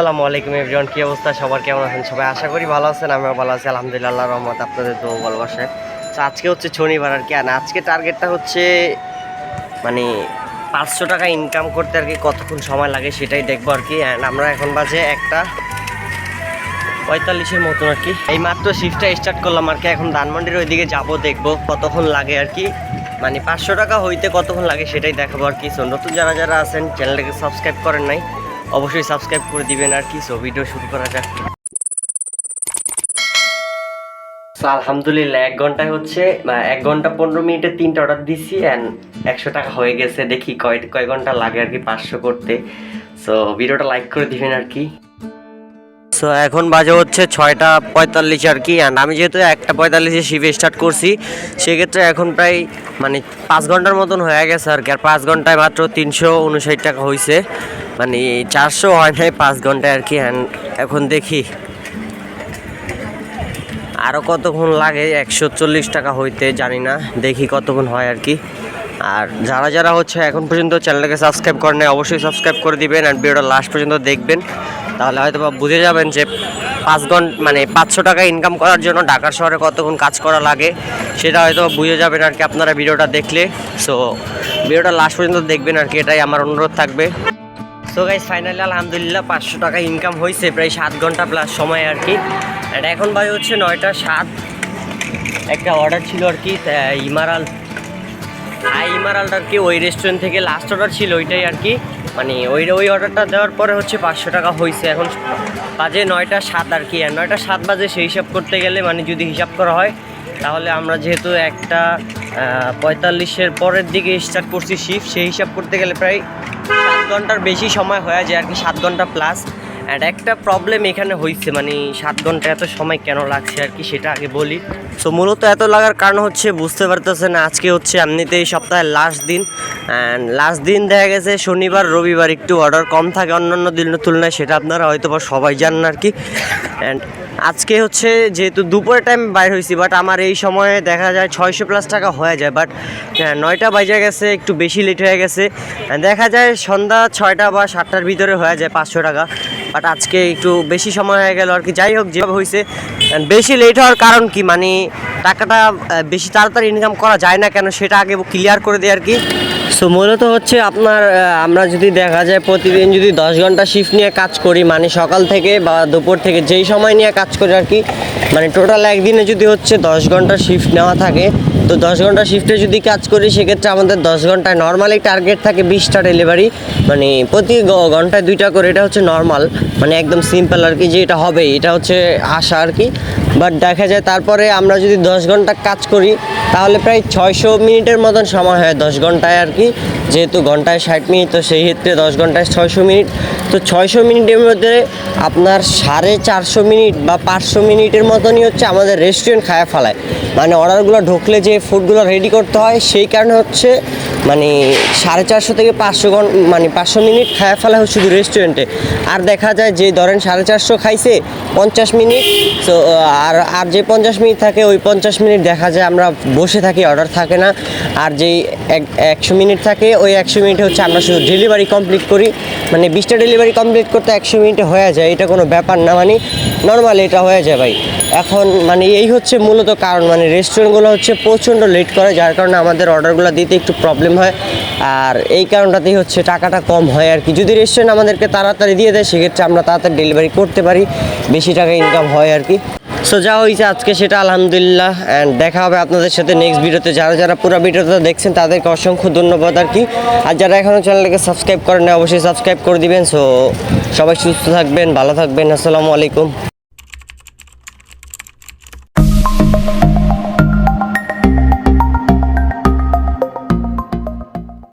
আসসালামু আলাইকুম এভরিওয়ান, কি অবস্থা? সবার কেমন আছেন? সবাই আশা করি ভালো আছেন, আমিও ভালো আছি। আলহামদুলিল্লাহ রহমত, আপনাদের তো ভালোবাসায়। তো আজকে হচ্ছে শনিবার আর কি, আর আজকে টার্গেটটা হচ্ছে মানে পাঁচশো টাকা ইনকাম করতে আর কি কতক্ষণ সময় লাগে সেটাই দেখব আর কি। অ্যান্ড আমরা এখন বাজে একটা পঁয়তাল্লিশের মতন আর কি। এই মাত্র শিফটটা স্টার্ট করলাম আর কি, এখন ধানমন্ডির ওইদিকে যাব, দেখব কতক্ষণ লাগে আর কি। মানে পাঁচশো টাকা হইতে কতক্ষণ লাগে সেটাই দেখাবো আর কি। নতুন যারা যারা আছেন চ্যানেলটাকে সাবস্ক্রাইব করেন নাই অবশ্যই সাবস্ক্রাইব করে দিবেন আর কি। সো ভিডিও শুরু করা যাক। আলহামদুলিল্লাহ, এক ঘন্টায় হচ্ছে এক ঘণ্টা পনেরো মিনিটে তিনটা অর্ডার দিছি অ্যান্ড একশো টাকা হয়ে গেছে। দেখি কয় কয় ঘণ্টা লাগে আর কি পাঁচশো করতে। সো ভিডিওটা লাইক করে দিবেন আর কি। সো এখন বাজে হচ্ছে ছয়টা পঁয়তাল্লিশ আর কি। অ্যান্ড আমি যেহেতু একটা পঁয়তাল্লিশে শিফে স্টার্ট করছি, সেক্ষেত্রে এখন প্রায় মানে পাঁচ ঘণ্টার মতন হয়ে গেছে আর কি। আর পাঁচ ঘন্টায় মাত্র তিনশো উনষাট টাকা হয়েছে মানে চারশো হয় নাই, পাঁচ ঘন্টায় আর কি অ্যান্ড এখন দেখি। আরও কতক্ষণ লাগে? একশো চল্লিশ টাকা হইতে, জানি না। দেখি কতক্ষণ হয় আর কি। আর যারা যারা হচ্ছে এখন পর্যন্ত চ্যানেলটাকে সাবস্ক্রাইব করেন অবশ্যই সাবস্ক্রাইব করে দিবেন আর ভিডিওটা লাস্ট পর্যন্ত দেখবেন। তাহলে হয়তো বা বুঝে যাবেন যে পাঁচ ঘণ্টা মানে পাঁচশো টাকা ইনকাম করার জন্য ঢাকা শহরে কতক্ষণ কাজ করা লাগে, সেটা হয়তো বুঝে যাবেন আর কি আপনারা ভিডিওটা দেখলে। সো ভিডিওটা লাস্ট পর্যন্ত দেখবেন আর কি, এটাই আমার অনুরোধ থাকবে। সো গাইজ ফাইনালি আলহামদুলিল্লাহ পাঁচশো টাকা ইনকাম হয়েছে প্রায় সাত ঘণ্টা প্লাস সময় আর কি। আর এখন বাজে হচ্ছে নয়টা সাত। একটা অর্ডার ছিল আর কি ইমারাল হাই ইমারালটা আর কি ওই রেস্টুরেন্ট থেকে লাস্ট অর্ডার ছিল ওইটাই আর কি। মানে ওই ওই অর্ডারটা দেওয়ার পরে হচ্ছে পাঁচশো টাকা হয়েছে এখন বাজে নয়টা সাত আর কি। আর নয়টা সাত বাজে সেই হিসাব করতে গেলে মানে যদি হিসাব করা হয়, তাহলে আমরা যেহেতু একটা পঁয়তাল্লিশের পরের দিকে স্টার্ট করছি শিফট সেই হিসাব করতে গেলে প্রায় ঘণ্টার বেশি সময় হয়ে যায় আর কি সাত ঘণ্টা প্লাস অ্যান্ড একটা প্রবলেম এখানে হয়েছে মানে সাত ঘণ্টা এত সময় কেন লাগছে আর কি সেটা আগে বলি। সো মূলত এত লাগার কারণ হচ্ছে বুঝতে পারতেছেন, আজকে হচ্ছে এমনিতেই সপ্তাহের লাস্ট দিন। অ্যান্ড লাস্ট দিন দেখা গেছে শনিবার, রবিবার একটু অর্ডার কম থাকে, অন্যান্য দিনের তুলনায় সেটা আপনারা হয়তো বা সবাই জানেন আর কি। অ্যান্ড আজকে হচ্ছে যেহেতু দুপুরের টাইম বাইর হয়েছি বাট আমার এই সময়ে দেখা যায় ছয়শো প্লাস টাকা হয়ে যায় বাট নয়টা বাজে গেছে, একটু বেশি লেট হয়ে গেছে। দেখা যায় সন্ধ্যা ছয়টা বা সাতটার ভিতরে হয়ে যায় পাঁচশো টাকা। বাট আজকে একটু বেশি সময় হয়ে গেল আর কি। যাই হোক, যেভাবে হয়েছে বেশি লেট হওয়ার কারণ কি? মানে টাকাটা বেশি তাড়াতাড়ি ইনকাম করা যায় না কেন? সেটা আগে ক্লিয়ার করে দেয় আর কি। সো মূলত হচ্ছে আপনার আমরা যদি দেখা যায় প্রতিদিন যদি দশ ঘণ্টা শিফট নিয়ে কাজ করি মানে সকাল থেকে বা দুপুর থেকে যেই সময় নিয়ে কাজ করি আর কি মানে টোটাল একদিনে যদি হচ্ছে দশ ঘণ্টা শিফট নেওয়া থাকে তো দশ ঘণ্টা শিফটে যদি কাজ করি, সেক্ষেত্রে আমাদের দশ ঘন্টায় নর্মালি টার্গেট থাকে বিশটা ডেলিভারি মানে প্রতি ঘন্টায় দুইটা করে, এটা হচ্ছে নর্মাল মানে একদম সিম্পল আর কি, যে এটা হবে এটা হচ্ছে আশা আর কি। বাট দেখা যায় তারপরে আমরা যদি দশ ঘণ্টা কাজ করি তাহলে প্রায় ছয়শো মিনিটের মতন সময় হয়, দশ ঘন্টায় আর কি। যেহেতু ঘন্টায় ষাট মিনিট, তো সেই ক্ষেত্রে দশ ঘন্টায় ছয়শো মিনিট। তো ছয়শো মিনিটের মধ্যে আপনার সাড়ে চারশো মিনিট বা পাঁচশো মিনিটের মতনই হচ্ছে আমাদের রেস্টুরেন্ট খায়া ফেলায়। মানে অর্ডারগুলো ঢুকলে যে ফুডগুলো রেডি করতে হয়, সেই কারণে হচ্ছে মানে সাড়ে চারশো থেকে পাঁচশো ঘণ্টা মানে পাঁচশো মিনিট খায়া ফেলা হয় শুধু রেস্টুরেন্টে আর দেখা যায় যে ধরেন সাড়ে চারশো খাইছে, পঞ্চাশ মিনিট তো আর আর যে পঞ্চাশ মিনিট থাকে, ওই পঞ্চাশ মিনিট দেখা যায় আমরা বসে থাকি অর্ডার থাকে না। আর যেই এক- একশো মিনিট থাকে, ওই একশো মিনিটে হচ্ছে আমরা শুধু ডেলিভারি কমপ্লিট করি। মানে বিশটা ডেলিভারি কমপ্লিট করতে একশো মিনিটে হয়ে যায়, এটা কোনো ব্যাপার না মানে নর্মাল এটা হয়ে যায় ভাই। এখন মানে এই হচ্ছে মূলত কারণ মানে রেস্টুরেন্টগুলো হচ্ছে প্রচণ্ড লেট করে, যার কারণে আমাদের অর্ডারগুলো দিতে একটু প্রবলেম হয়। আর এই কারণটাতেই হচ্ছে টাকাটা কম হয় আর কি। যদি রেস্টুরেন্ট আমাদেরকে তাড়াতাড়ি দিয়ে দেয়, সেক্ষেত্রে আমরা তাড়াতাড়ি ডেলিভারি করতে পারি। বেশি টাকা ইনকাম হয় আর কি। সো যা হয়েছে আজকে সেটা আলহামদুলিল্লাহ অ্যান্ড দেখা হবে আপনাদের সাথে নেক্সট ভিডিওতে। যারা যারা পুরো ভিডিওটা দেখছেন, তাদেরকে অসংখ্য ধন্যবাদ আর কি। আর যারা এখনও চ্যানেলটাকে সাবস্ক্রাইব করেন অবশ্যই সাবস্ক্রাইব করে দিবেন। সো সবাই সুস্থ থাকবেন, ভালো থাকবেন। আসসালামু আলাইকুম।